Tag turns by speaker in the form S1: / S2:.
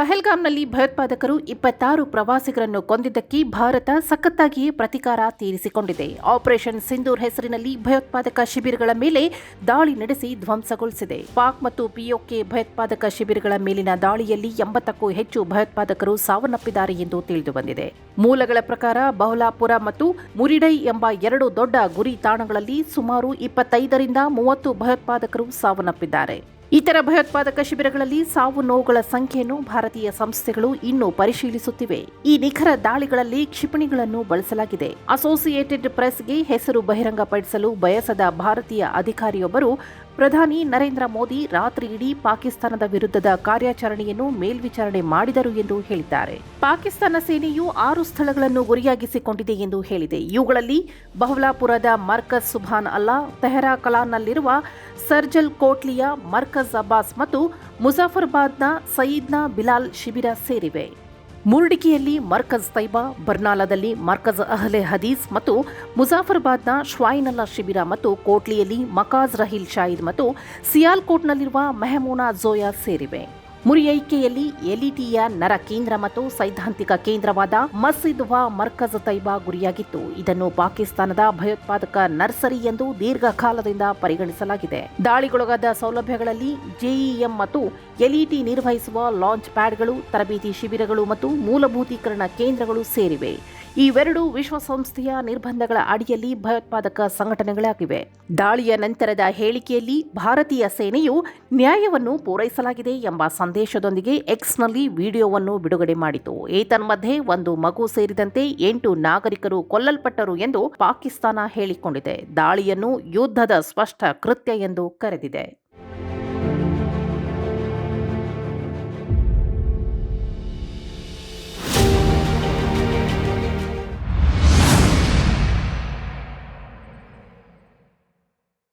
S1: ಪಹಲ್ಗಾಮ್ನಲ್ಲಿ ಭಯೋತ್ಪಾದಕರು ಇಪ್ಪತ್ತಾರು ಪ್ರವಾಸಿಗರನ್ನು ಕೊಂದಿದ್ದಕ್ಕೆ ಭಾರತ ಸಖತ್ತಾಗಿಯೇ ಪ್ರತಿಕಾರ ತೀರಿಸಿಕೊಂಡಿದೆ. ಆಪರೇಷನ್ ಸಿಂಧೂರ್ ಹೆಸರಿನಲ್ಲಿ ಭಯೋತ್ಪಾದಕ ಶಿಬಿರಗಳ ಮೇಲೆ ದಾಳಿ ನಡೆಸಿ ಧ್ವಂಸಗೊಳಿಸಿದೆ. ಪಾಕ್ ಮತ್ತು ಪಿಒಕೆ ಭಯೋತ್ಪಾದಕ ಶಿಬಿರಗಳ ಮೇಲಿನ ದಾಳಿಯಲ್ಲಿ ಎಂಬತ್ತಕ್ಕೂ ಹೆಚ್ಚು ಭಯೋತ್ಪಾದಕರು ಸಾವನ್ನಪ್ಪಿದ್ದಾರೆ ಎಂದು ತಿಳಿದುಬಂದಿದೆ. ಮೂಲಗಳ ಪ್ರಕಾರ ಬಹಲಾಪುರ ಮತ್ತು ಮುರಿಡೈ ಎಂಬ ಎರಡು ದೊಡ್ಡ ಗುರಿ ತಾಣಗಳಲ್ಲಿ ಸುಮಾರು ಇಪ್ಪತ್ತೈದರಿಂದ ಮೂವತ್ತು ಭಯೋತ್ಪಾದಕರು ಸಾವನ್ನಪ್ಪಿದ್ದಾರೆ. ಇತರ ಭಯೋತ್ಪಾದಕ ಶಿಬಿರಗಳಲ್ಲಿ ಸಾವು ನೋವುಗಳ ಸಂಖ್ಯೆಯನ್ನು ಭಾರತೀಯ ಸಂಸ್ಥೆಗಳು ಇನ್ನೂ ಪರಿಶೀಲಿಸುತ್ತಿವೆ. ಈ ನಿಖರ ದಾಳಿಗಳಲ್ಲಿ ಕ್ಷಿಪಣಿಗಳನ್ನು ಬಳಸಲಾಗಿದೆ. ಅಸೋಸಿಯೇಟೆಡ್ ಪ್ರೆಸ್ಗೆ ಹೆಸರು ಬಹಿರಂಗಪಡಿಸಲು ಬಯಸದ ಭಾರತೀಯ ಅಧಿಕಾರಿಯೊಬ್ಬರು ಪ್ರಧಾನಿ ನರೇಂದ್ರ ಮೋದಿ ರಾತ್ರಿ ಇಡೀ ಪಾಕಿಸ್ತಾನದ ವಿರುದ್ಧದ ಕಾರ್ಯಾಚರಣೆಯನ್ನು ಮೇಲ್ವಿಚಾರಣೆ ಮಾಡಿದರು ಎಂದು ಹೇಳಿದ್ದಾರೆ. ಪಾಕಿಸ್ತಾನ ಸೇನೆಯು ಆರು ಸ್ಥಳಗಳನ್ನು ಗುರಿಯಾಗಿಸಿಕೊಂಡಿದೆ ಎಂದು ಹೇಳಿದೆ. ಇವುಗಳಲ್ಲಿ ಬಹ್ಲಾಪುರದ ಮರ್ಕಜ್ ಸುಭಾನ್ ಅಲ್ಲಾ, ತೆಹರಾ ಕಲಾನ್ನಲ್ಲಿರುವ ಸರ್ಜಲ್ ಕೋಟ್ಲಿಯ ಮರ್ಕಜ್ ಅಬ್ಬಾಸ್ ಮತ್ತು ಮುಜಾಫರ್ಬಾದ್ನ ಸಯೀದ್ನ ಬಿಲಾಲ್ ಶಿಬಿರ ಸೇರಿವೆ. ಮುರ್ಡಿಕಿಯಲ್ಲಿ ಮರ್ಕಜ್ ತೈಬಾ, ಬರ್ನಾಲಾದಲ್ಲಿ ಮರ್ಕಜ್ ಅಹ್ಲೆ ಹದೀಸ್ ಮತ್ತು ಮುಜಾಫರ್ಬಾದ್ನ ಶ್ವಾಯಿನಲ್ಲಾ ಶಿಬಿರ ಮತ್ತು ಕೋಟ್ಲಿಯಲ್ಲಿ ಮಕಾಜ್ ರಹೀಲ್ ಶಾಹಿದ್ ಮತ್ತು ಸಿಯಾಲ್ಕೋಟ್ನಲ್ಲಿರುವ ಮೆಹಮೂನಾ ಜೋಯಾ ಸೇರಿವೆ. ಮುರಿಯೈಕೆಯಲ್ಲಿ ಎಲಿಟಿಯ ನರ ಕೇಂದ್ರ ಮತ್ತು ಸೈದ್ಧಾಂತಿಕ ಕೇಂದ್ರವಾದ ಮಸೀದ್ ವಾ ಮರ್ಕಜ್ ತೈಬಾ ಗುರಿಯಾಗಿತ್ತು. ಇದನ್ನು ಪಾಕಿಸ್ತಾನದ ಭಯೋತ್ಪಾದಕ ನರ್ಸರಿ ಎಂದು ದೀರ್ಘಕಾಲದಿಂದ ಪರಿಗಣಿಸಲಾಗಿದೆ. ದಾಳಿಗೊಳಗಾದ ಸೌಲಭ್ಯಗಳಲ್ಲಿ ಜೆಇಎಂ ಮತ್ತು ಎಲ್ಇಟಿ ನಿರ್ವಹಿಸುವ ಲಾಂಚ್ ಪ್ಯಾಡ್ಗಳು, ತರಬೇತಿ ಶಿಬಿರಗಳು ಮತ್ತು ಮೂಲಭೂತೀಕರಣ ಕೇಂದ್ರಗಳು ಸೇರಿವೆ. ಇವೆರಡೂ ವಿಶ್ವಸಂಸ್ಥೆಯ ನಿರ್ಬಂಧಗಳ ಅಡಿಯಲ್ಲಿ ಭಯೋತ್ಪಾದಕ ಸಂಘಟನೆಗಳಾಗಿವೆ. ದಾಳಿಯ ನಂತರದ ಹೇಳಿಕೆಯಲ್ಲಿ ಭಾರತೀಯ ಸೇನೆಯು ನ್ಯಾಯವನ್ನು ಪೂರೈಸಲಾಗಿದೆ ಎಂಬ ಸಂದೇಶದೊಂದಿಗೆ ಎಕ್ಸ್ನಲ್ಲಿ ವಿಡಿಯೋವನ್ನು ಬಿಡುಗಡೆ ಮಾಡಿತು. ಏತನ್ಮಧ್ಯೆ ಒಂದು ಮಗು ಸೇರಿದಂತೆ ಎಂಟು ನಾಗರಿಕರು ಕೊಲ್ಲಲ್ಪಟ್ಟರು ಎಂದು ಪಾಕಿಸ್ತಾನ ಹೇಳಿಕೊಂಡಿದೆ. ದಾಳಿಯನ್ನು ಯುದ್ಧದ ಸ್ಪಷ್ಟ ಕೃತ್ಯ ಎಂದು ಕರೆದಿದೆ.